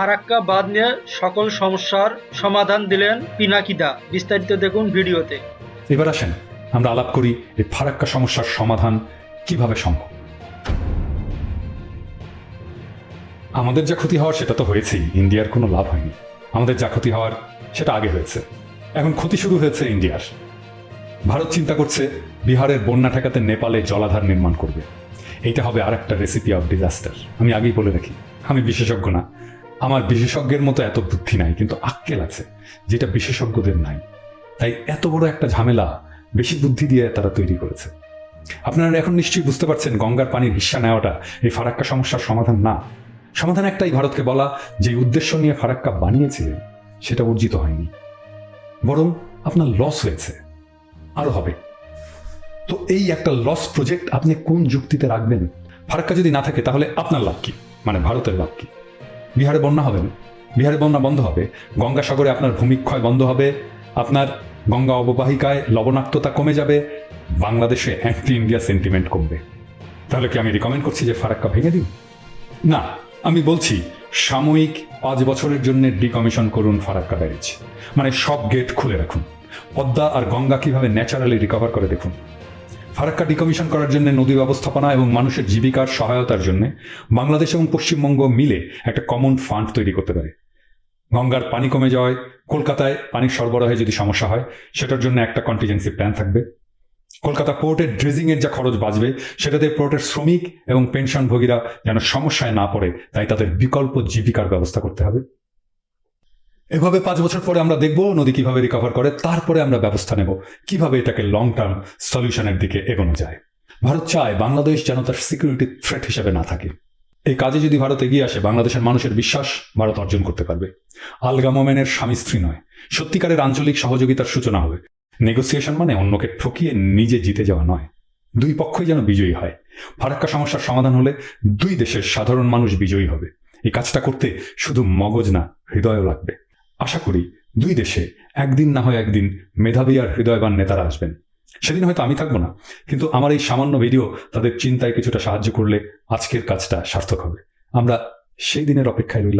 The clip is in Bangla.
ফারাক্কা বাঁধ নিয়ে সকল সমস্যার সমাধান দিলেন পিনাকিদা। বিস্তারিত দেখুন ভিডিওতে। এবার আসেন, আমরা আলাপ করি এই ফারাক্কা সমস্যার সমাধান কীভাবে সম্ভব। আমাদের যা ক্ষতি হওয়ার সেটা তো হয়েছেই, ইন্ডিয়ার কোনো লাভ হয়নি। আমাদের যা ক্ষতি হওয়ার সেটা আগে হয়েছে। এখন ক্ষতি শুরু হয়েছে ইন্ডিয়ার। ভারত চিন্তা করছে বিহারের বন্যা ঠেকাতে নেপালে জলাধার নির্মাণ করবে। এইটা হবে আর একটা রেসিপি অফ ডিজাস্টার আমি আগেই বলে রাখি, আমি বিশেষজ্ঞ না। আমার বিশেষজ্ঞের মতো এত বুদ্ধি নাই, কিন্তু আক্কেল আছে, যেটা বিশেষজ্ঞদের নাই। তাই এত বড় একটা ঝামেলা বেশি বুদ্ধি দিয়ে তারা তৈরি করেছে। আপনারা এখন নিশ্চয়ই বুঝতে পারছেন গঙ্গার পানির হিস্সা নেওয়াটা এই ফারাক্কা সমস্যার সমাধান না। সমাধান একটাই ভারতকে বলা, যে উদ্দেশ্য নিয়ে ফারাক্কা বানিয়েছিলেন, সেটা অর্জিত হয়নি। বরং আপনার লস হয়েছে। আরও হবে। তো এই একটা লস প্রজেক্ট আপনি কোন যুক্তিতে রাখবেন? ফারাক্কা যদি না থাকে, তাহলে আপনার লাভ কি? মানে ভারতের লাভ কি? বিহারে বন্যা হবে না বিহারে বন্যা বন্ধ হবে, গঙ্গাসাগরে আপনার ভূমিক্ষয় বন্ধ হবে, আপনার গঙ্গা অববাহিকায় লবণাক্ততা কমে যাবে, বাংলাদেশে অ্যান্টি ইন্ডিয়া সেন্টিমেন্ট কমবে। তাহলে কি আমি রিকমেন্ড করছি যে ফারাক্কা ভেঙে দিন? না, আমি বলছি সাময়িক পাঁচ বছরের জন্য ডিকমিশন করুন ফারাক্কা ব্যারেজ। মানে সব গেট খুলে রাখুন। পদ্মা আর গঙ্গা কীভাবে ন্যাচারালি রিকভার করে দেখুন। ফারাক্কা ডিকমিশন করার জন্য নদী ব্যবস্থাপনা এবং মানুষের জীবিকার সহায়তার জন্য বাংলাদেশ এবং পশ্চিমবঙ্গ মিলে একটা কমন ফান্ড তৈরি করতে পারে। গঙ্গার পানি কমে যাওয়ায় কলকাতায় পানির সরবরাহে যদি সমস্যা হয়, সেটার জন্য একটা কন্টিজেন্সি প্ল্যান থাকবে। কলকাতা পোর্টের ড্রেজিং এর যা খরচ বাঁচবে, সেটাতে পোর্টের শ্রমিক এবং পেনশনভোগীরা যেন সমস্যায় না পড়ে, তাই তাদের বিকল্প জীবিকার ব্যবস্থা করতে হবে। এভাবে পাঁচ বছর পরে আমরা দেখব নদী কীভাবে রিকভার করে, তারপরে আমরা ব্যবস্থা নেব। কীভাবে এটাকে লং টার্ম সলিউশনের দিকে এগোনো যায়। ভারত চায় বাংলাদেশ যেন তার সিকিউরিটি থ্রেট হিসেবে না থাকে। এই কাজে যদি ভারত এগিয়ে আসে, বাংলাদেশের মানুষের বিশ্বাস ভারত অর্জন করতে পারবে। আলগা মোমেনের স্বামী স্ত্রী নয়, সত্যিকারের আঞ্চলিক সহযোগিতার সূচনা হবে। নেগোসিয়েশন মানে অন্যকে ঠকিয়ে নিজে জিতে যাওয়া নয়। দুই পক্ষই যেন বিজয়ী হয়। ফারাক্কা সমস্যার সমাধান হলে দুই দেশের সাধারণ মানুষ বিজয়ী হবে। এই কাজটা করতে শুধু মগজ না, হৃদয়ও লাগবে। আশা করি দুই দেশে একদিন না হয় একদিন মেধাবী আর হৃদয়বান নেতারা আসবেন। সেদিন হয়তো আমি থাকব না, কিন্তু আমার এই সামান্য ভিডিও তাদের চিন্তায় কিছুটা সাহায্য করলে আজকের কাজটা সার্থক হবে। আমরা সেই দিনের অপেক্ষায় রইলাম।